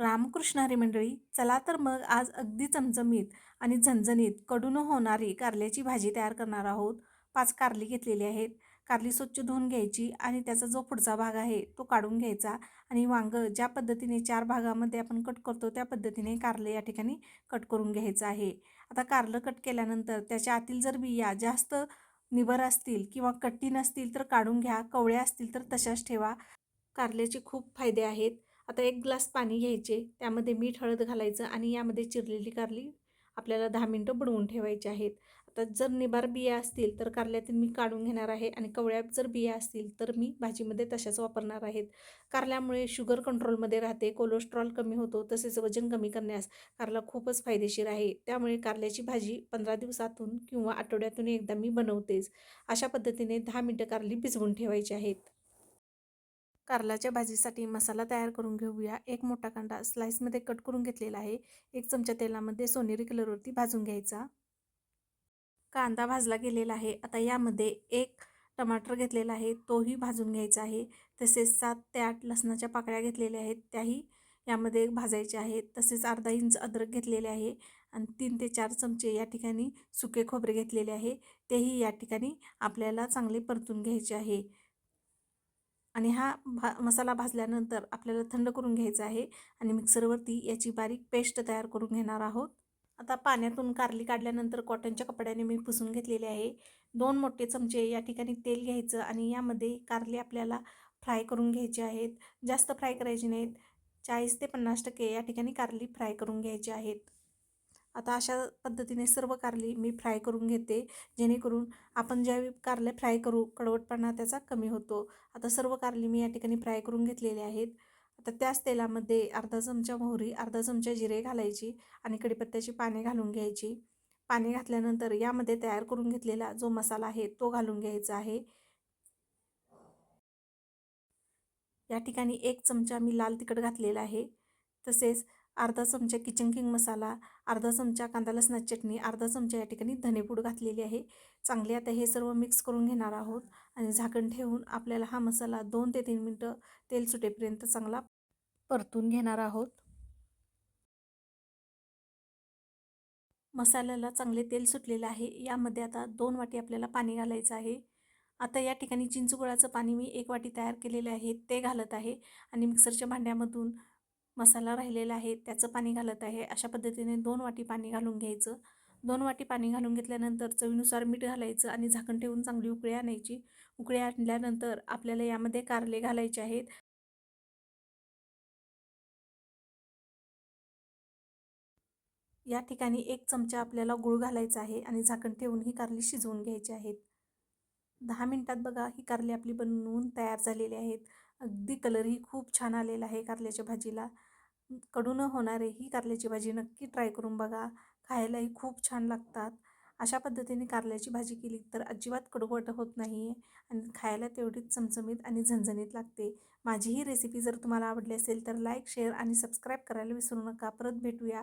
रामकृष्ण हरी मंडळी चला तर मग आज अगदी चमचमीत आणि झणझणीत कडून होणारी कारल्याची भाजी तयार करणार आहोत. पाच कारली घेतलेली आहेत. कारली स्वच्छ धुवून घ्यायची आणि त्याचा जो पुढचा भाग आहे तो काढून घ्यायचा आणि वांगं ज्या पद्धतीने चार भागामध्ये आपण कट करतो त्या पद्धतीने कारलं या ठिकाणी कट करून घ्यायचं आहे. आता कारलं कट केल्यानंतर त्याच्या आतील जर बिया जास्त निबर असतील किंवा कट्टी नसतील तर काढून घ्या कवळ्या असतील तर तशाच ठेवा. कारल्याचे खूप फायदे आहेत. आता एक ग्लास पाणी घ्यायचे त्यामध्ये मीठ हळद घालायचं आणि यामध्ये चिरलेली कारली आपल्याला दहा मिनटं बुडवून ठेवायची आहेत. आता जर निबार बिया असतील तर कारल्यातील मी काढून घेणार आहे आणि कवळ्यात जर बिया असतील तर मी भाजीमध्ये तशाच वापरणार आहेत. कारल्यामुळे शुगर कंट्रोलमध्ये राहते कोलेस्ट्रॉल कमी होतो तसेच वजन कमी करण्यास कारला खूपच फायदेशीर आहे. त्यामुळे कारल्याची भाजी पंधरा दिवसातून किंवा आठवड्यातून एकदा मी बनवतेच. अशा पद्धतीने दहा मिनटं कारली भिजवून ठेवायची आहेत. कारलाच्या भाजीसाठी मसाला तयार करून घेऊया. एक मोठा कांदा स्लाईसमध्ये कट करून घेतलेला आहे. एक चमचा तेलामध्ये सोनेरी कलरवरती भाजून घ्यायचा. कांदा भाजला गेलेला आहे. आता यामध्ये एक टमाटर घेतलेला आहे. तोही भाजून घ्यायचा आहे. तसेच सात ते आठ लसणाच्या पाकळ्या घेतलेल्या आहेत. त्याही यामध्ये भाजायच्या आहेत. तसेच अर्धा इंच अद्रक घेतलेले आहे आणि तीन ते चार चमचे या ठिकाणी सुके खोबरे घेतलेले आहे. तेही या ठिकाणी आपल्याला चांगले परतून घ्यायचे आहे. आणि हा भा मसाला भाजल्यानंतर आपल्याला थंड करून घ्यायचा आहे आणि मिक्सरवरती याची बारीक पेस्ट तयार करून घेणार आहोत. आता पाण्यातून कारली काढल्यानंतर कॉटनच्या कपड्याने मी पुसून घेतलेले आहे. दोन मोठे चमचे या ठिकाणी तेल घ्यायचं आणि यामध्ये कारली आपल्याला फ्राय करून घ्यायचे आहेत. जास्त फ्राय करायचे नाहीत. चाळीस ते पन्नास टक्के या ठिकाणी कारली फ्राय करून घ्यायचे आहेत. आता अशा पद्धतीने सर्व कारली मी फ्राय करून घेते. जेणेकरून आपण ज्यावेळी कारले फ्राय करू कडवटपणा त्याचा कमी होतो. आता सर्व कारली मी या ठिकाणी फ्राय करून घेतलेले आहेत. आता त्याच तेलामध्ये अर्धा चमचा मोहरी अर्धा चमचा जिरे घालायची आणि कढीपत्त्याची पाने घालून घ्यायची. पाने घातल्यानंतर यामध्ये तयार करून घेतलेला जो मसाला आहे तो घालून घ्यायचा आहे. या ठिकाणी एक चमचा मी लाल तिखट घातलेला आहे. तसेच अर्धा चमचा किचन किंग मसाला अर्धा चमचा कांदा लसणाची चटणी अर्धा चमचा या ठिकाणी धनेपूड घातलेली आहे. चांगले आता हे सर्व मिक्स करून घेणार आहोत आणि झाकण ठेवून आपल्याला हा मसाला दोन ते तीन मिनटं तेल सुटेपर्यंत चांगला परतून घेणार आहोत. मसाल्याला चांगले तेल सुटलेलं आहे. यामध्ये आता दोन वाटी आपल्याला पाणी घालायचं आहे. आता या ठिकाणी चिंचगुळाचं पाणी मी एक वाटी तयार केलेलं आहे. ते घालत आहे आणि मिक्सरच्या भांड्यामधून मसाला राहिलेला आहे त्याचं पाणी घालत आहे. अशा पद्धतीने दोन वाटी पाणी घालून घ्यायचं. दोन वाटी पाणी घालून घेतल्यानंतर चवीनुसार मीठ घालायचं आणि झाकण ठेवून चांगली उकळी आणायची. उकळी आणल्यानंतर आपल्याला यामध्ये कारले घालायचे आहेत. या ठिकाणी एक चमचा आपल्याला गुळ घालायचा आहे आणि झाकण ठेवून ही कारली शिजवून घ्यायची आहेत. दहा मिनटात बघा ही कारली आपली बनवून तयार झालेली आहेत. अगदी कलरही खूप छान आलेला आहे कारल्याच्या भाजीला. कडून होणारे ही कारल्याची भाजी नक्की ट्राय करून बघा. खायलाही खूप छान लागतात. अशा पद्धतीने कारल्याची भाजी केली तर अजिबात कडवट होत नाही आहे आणि खायला तेवढीच चमचमीत आणि झणझणीत लागते. माझी ही रेसिपी जर तुम्हाला आवडली असेल तर लाईक शेअर आणि सबस्क्राईब करायला विसरू नका. परत भेटूया.